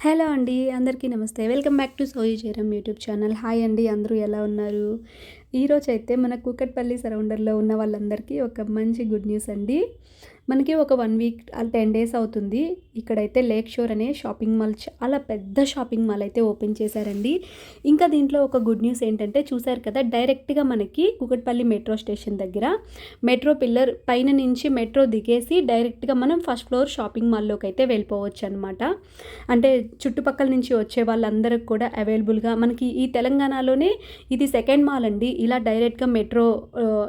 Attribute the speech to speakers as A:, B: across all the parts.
A: Hello అండి అందరికీ నమస్తే. వెల్కమ్ బ్యాక్ టు సోయి జయరామ్ యూట్యూబ్ ఛానల్. హాయ్ అండి అందరూ ఎలా ఉన్నారు? ఈరోజు అయితే మన కూకట్పల్లి సరౌండర్లో ఉన్న వాళ్ళందరికీ ఒక మంచి గుడ్ న్యూస్ అండి. మనకి ఒక వన్ వీక్ టెన్ డేస్ అవుతుంది. ఇక్కడైతే లేక్ షోర్ అనే షాపింగ్ మాల్ చాలా పెద్ద షాపింగ్ మాల్ అయితే ఓపెన్ చేశారండి. ఇంకా దీంట్లో ఒక గుడ్ న్యూస్ ఏంటంటే చూశారు కదా డైరెక్ట్గా మనకి కుకట్పల్లి మెట్రో స్టేషన్ దగ్గర మెట్రో పిల్లర్ పైన నుంచి మెట్రో దిగేసి డైరెక్ట్గా మనం ఫస్ట్ ఫ్లోర్ షాపింగ్ మాల్లోకి అయితే వెళ్ళిపోవచ్చు అనమాట అంటే చుట్టుపక్కల నుంచి వచ్చే వాళ్ళందరికి కూడా అవైలబుల్గా మనకి ఈ తెలంగాణలోనే ఇది సెకండ్ మాల్ అండి. ఇలా డైరెక్ట్గా మెట్రో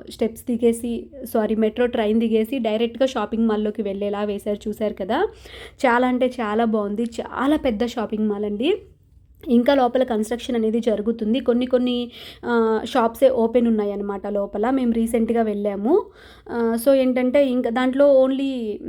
A: స్టెప్స్ దిగేసి సారీ మెట్రో ట్రైన్ దిగేసి డైరెక్ట్గా షాపింగ్ మాల్లోకి వెళ్ళేలా వేశారు. చూశారు కదా? చాలా అంటే చాలా బాగుంది. చాలా పెద్ద షాపింగ్ మాల్ అండి. ఇంకా లోపల కన్స్ట్రక్షన్ అనేది జరుగుతుంది. కొన్ని కొన్ని షాప్సే ఓపెన్ ఉన్నాయి అన్నమాట లోపల. మేము రీసెంట్గా వెళ్ళాము. సో ఏంటంటే ఇంకా దాంట్లో ఓన్లీ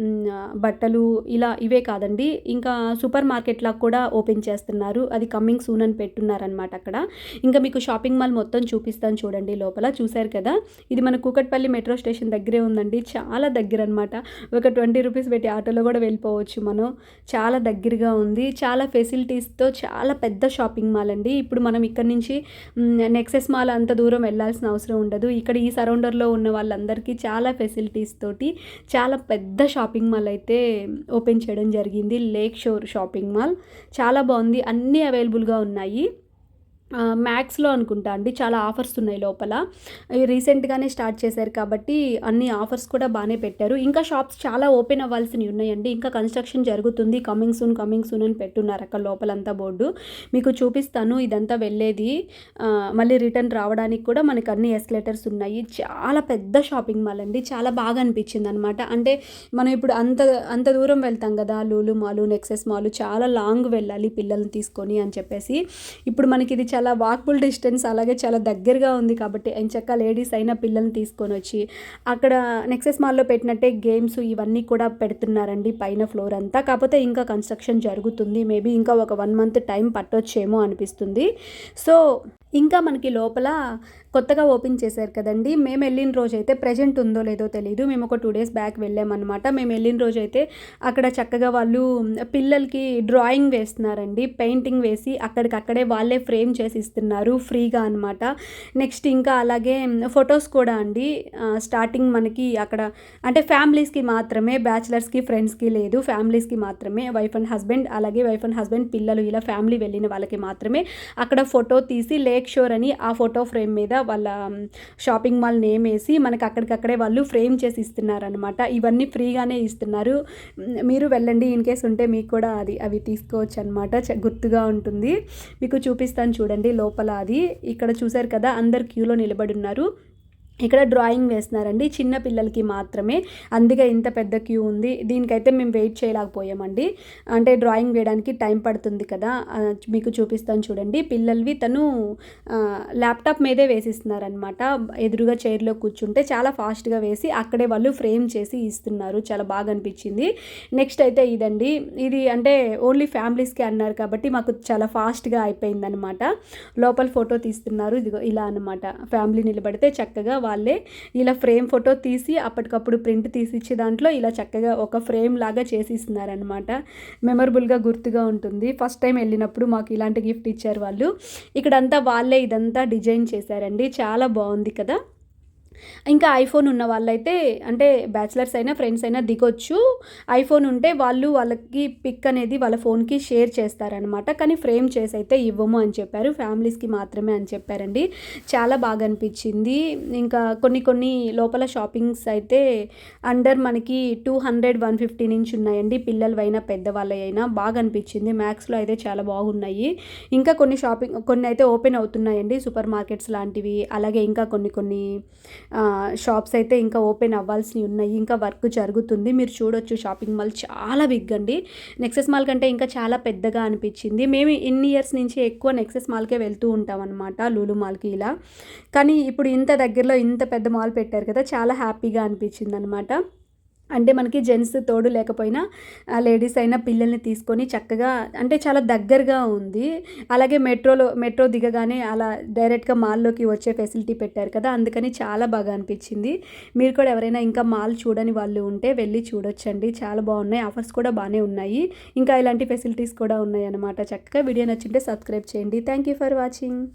A: బట్టలు ఇలా ఇవే కాదండి. ఇంకా సూపర్ మార్కెట్ లాగా కూడా ఓపెన్ చేస్తున్నారు. అది కమ్మింగ్ సూన్ అని పెట్టున్నారనమాట అక్కడ. ఇంకా మీకు షాపింగ్ మాల్ మొత్తం చూపిస్తాను చూడండి లోపల. చూశారు కదా? ఇది మన కూకట్పల్లి మెట్రో స్టేషన్ దగ్గరే ఉందండి. చాలా దగ్గర అనమాట ఒక ట్వంటీ రూపీస్ పెట్టి ఆటోలో కూడా వెళ్ళిపోవచ్చు మనం. చాలా దగ్గరగా ఉంది. చాలా ఫెసిలిటీస్తో చాలా పెద్ద పెద్ద షాపింగ్ మాల్ అండి. ఇప్పుడు మనం ఇక్కడ నుంచి నెక్సెస్ మాల్ అంత దూరం వెళ్ళాల్సిన అవసరం ఉండదు. ఇక్కడ ఈ సరౌండర్లో ఉన్న వాళ్ళందరికీ చాలా ఫెసిలిటీస్ తోటి చాలా పెద్ద షాపింగ్ మాల్ అయితే ఓపెన్ చేయడం జరిగింది. లేక్ షోర్ షాపింగ్ మాల్ చాలా బాగుంది. అన్నీ అవైలబుల్గా ఉన్నాయి. మ్యాక్స్లో అనుకుంటా అండి చాలా ఆఫర్స్ ఉన్నాయి లోపల. రీసెంట్గానే స్టార్ట్ చేశారు కాబట్టి అన్ని ఆఫర్స్ కూడా బాగానే పెట్టారు. ఇంకా షాప్స్ చాలా ఓపెన్ అవ్వాల్సినవి ఉన్నాయండి. ఇంకా కన్స్ట్రక్షన్ జరుగుతుంది. కమింగ్ సూన్ కమింగ్ సూన్ అని పెట్టున్నారు అక్కడ లోపలంతా బోర్డు. మీకు చూపిస్తాను ఇదంతా వెళ్ళేది. మళ్ళీ రిటర్న్ రావడానికి కూడా మనకు అన్ని ఎస్కలేటర్స్ ఉన్నాయి. చాలా పెద్ద షాపింగ్ మాల్ అండి. చాలా బాగా అనిపించింది అనమాట అంటే మనం ఇప్పుడు అంత అంత దూరం వెళ్తాం కదా లూలు మాలు నెక్సెస్ మాలు చాలా లాంగ్ వెళ్ళాలి పిల్లల్ని తీసుకొని అని చెప్పేసి. ఇప్పుడు మనకి ఇది చాలా వాక్బుల్ డిస్టెన్స్ అలాగే చాలా దగ్గరగా ఉంది కాబట్టి ఎంచక్క లేడీస్ అయినా పిల్లల్ని తీసుకొని వచ్చి అక్కడ నెక్సెస్ మాల్లో పెట్టినట్టే గేమ్స్ ఇవన్నీ కూడా పెడుతున్నారండి పైన ఫ్లోర్ అంతా. కాకపోతే ఇంకా కన్స్ట్రక్షన్ జరుగుతుంది. మేబీ ఇంకా ఒక వన్ మంత్ టైం పట్టొచ్చేమో అనిపిస్తుంది. సో ఇంకా మనకి లోపల కొత్తగా ఓపెన్ చేశారు కదండి. మేము వెళ్ళిన రోజు అయితే ప్రజెంట్ ఉందో లేదో తెలియదు మేము ఒక టూ డేస్ బ్యాక్ వెళ్ళామన్నమాట. మేము వెళ్ళిన రోజు అయితే అక్కడ చక్కగా వాళ్ళు పిల్లలకి డ్రాయింగ్ వేస్తున్నారండి. పెయింటింగ్ వేసి అక్కడికక్కడే వాళ్ళే ఫ్రేమ్ చేసి ఇస్తున్నారు ఫ్రీగా అనమాట నెక్స్ట్ ఇంకా అలాగే ఫొటోస్ కూడా అండి. స్టార్టింగ్ మనకి అక్కడ అంటే ఫ్యామిలీస్కి మాత్రమే బ్యాచిలర్స్కి ఫ్రెండ్స్కి లేదు. ఫ్యామిలీస్కి మాత్రమే వైఫ్ అండ్ హస్బెండ్ అలాగే వైఫ్ అండ్ హస్బెండ్ పిల్లలు ఇలా ఫ్యామిలీ వెళ్ళిన వాళ్ళకి మాత్రమే అక్కడ ఫోటో తీసి లే మేక్ షూర్ అని ఆ ఫోటో ఫ్రేమ్ మీద వాళ్ళ షాపింగ్ మాల్ నేమ్ వేసి మనకి అక్కడికక్కడే వాళ్ళు ఫ్రేమ్ చేసి ఇస్తున్నారనమాట ఇవన్నీ ఫ్రీగానే ఇస్తున్నారు. మీరు వెళ్ళండి ఇన్ కేస్ ఉంటే మీకు కూడా అది అవి తీసుకోవచ్చు అనమాట గుర్తుగా ఉంటుంది. మీకు చూపిస్తాను చూడండి లోపల అది. ఇక్కడ చూసారు కదా అందరు క్యూలో నిలబడి ఉన్నారు. ఇక్కడ డ్రాయింగ్ వేస్తున్నారండి. చిన్న పిల్లలకి మాత్రమే. అందుకే ఇంత పెద్ద క్యూ ఉంది. దీనికైతే మేము వెయిట్ చేయలేకపోయామండి. అంటే డ్రాయింగ్ వేయడానికి టైం పడుతుంది కదా. మీకు చూపిస్తాను చూడండి. పిల్లలవి తను ల్యాప్టాప్ మీదే వేసిస్తున్నారనమాట ఎదురుగా చైర్లో కూర్చుంటే చాలా ఫాస్ట్గా వేసి అక్కడే వాళ్ళు ఫ్రేమ్ చేసి ఇస్తున్నారు. చాలా బాగా అనిపించింది. నెక్స్ట్ అయితే ఇదండి. ఇది అంటే ఓన్లీ ఫ్యామిలీస్కి అన్నారు కాబట్టి మాకు చాలా ఫాస్ట్గా అయిపోయిందనమాట లోపల ఫోటో తీస్తున్నారు. ఇదిగో ఇలా అనమాట ఫ్యామిలీ నిలబడితే చక్కగా వాళ్ళే ఇలా ఫ్రేమ్ ఫోటో తీసి అప్పటికప్పుడు ప్రింట్ తీసి ఇచ్చే దాంట్లో ఇలా చక్కగా ఒక ఫ్రేమ్ లాగా చేసి ఇస్తున్నారనమాట మెమరబుల్గా గుర్తుగా ఉంటుంది. ఫస్ట్ టైం వెళ్ళినప్పుడు మాకు ఇలాంటి గిఫ్ట్ ఇచ్చారు వాళ్ళు. ఇక్కడంతా వాళ్ళే ఇదంతా డిజైన్ చేశారండి. చాలా బాగుంది కదా? ఇంకా ఐఫోన్ ఉన్న వాళ్ళైతే అంటే బ్యాచిలర్స్ అయినా ఫ్రెండ్స్ అయినా దిగొచ్చు. ఐఫోన్ ఉంటే వాళ్ళు వాళ్ళకి పిక్ అనేది వాళ్ళ ఫోన్కి షేర్ చేస్తారనమాట కానీ ఫ్రేమ్ చేసి అయితే ఇవ్వము అని చెప్పారు. ఫ్యామిలీస్కి మాత్రమే అని చెప్పారండి. చాలా బాగా అనిపించింది. ఇంకా కొన్ని కొన్ని లోపల షాపింగ్స్ అయితే అండర్ మనకి టూ హండ్రెడ్ వన్ ఫిఫ్టీ నుంచి ఉన్నాయండి. పిల్లలవైనా పెద్దవాళ్ళైనా బాగా అనిపించింది. మ్యాక్స్లో అయితే చాలా బాగున్నాయి. ఇంకా కొన్ని షాపింగ్ కొన్ని అయితే ఓపెన్ అవుతున్నాయండి. సూపర్ మార్కెట్స్ లాంటివి. అలాగే ఇంకా కొన్ని కొన్ని షాప్స్ అయితే ఇంకా ఓపెన్ అవ్వాల్సినవి ఉన్నాయి. ఇంకా వర్క్ జరుగుతుంది. మీరు చూడొచ్చు షాపింగ్ మాల్ చాలా బిగ్ అండి. నెక్సెస్ మాల్ కంటే ఇంకా చాలా పెద్దగా అనిపించింది. మేము ఇన్ని ఇయర్స్ నుంచి ఎక్కువ నెక్సెస్ మాల్కే వెళ్తూ ఉంటాం అనమాట లూలు మాల్కి ఇలా. కానీ ఇప్పుడు ఇంత దగ్గరలో ఇంత పెద్ద మాల్ పెట్టారు కదా చాలా హ్యాపీగా అనిపించింది అనమాట అంటే మనకి జెంట్స్ తోడు లేకపోయినా లేడీస్ అయినా పిల్లల్ని తీసుకొని చక్కగా అంటే చాలా దగ్గరగా ఉంది. అలాగే మెట్రోలో మెట్రో దిగగానే అలా డైరెక్ట్గా మాల్లోకి వచ్చే ఫెసిలిటీ పెట్టారు కదా అందుకని చాలా బాగా అనిపించింది. మీరు కూడా ఎవరైనా ఇంకా మాల్ చూడని వాళ్ళు ఉంటే వెళ్ళి చూడొచ్చండి. చాలా బాగున్నాయి ఆఫర్స్ కూడా బాగానే ఉన్నాయి. ఇంకా ఇలాంటి ఫెసిలిటీస్ కూడా ఉన్నాయి అన్నమాట చక్కగా వీడియో నచ్చింటే సబ్స్క్రైబ్ చేయండి. Thank you for watching.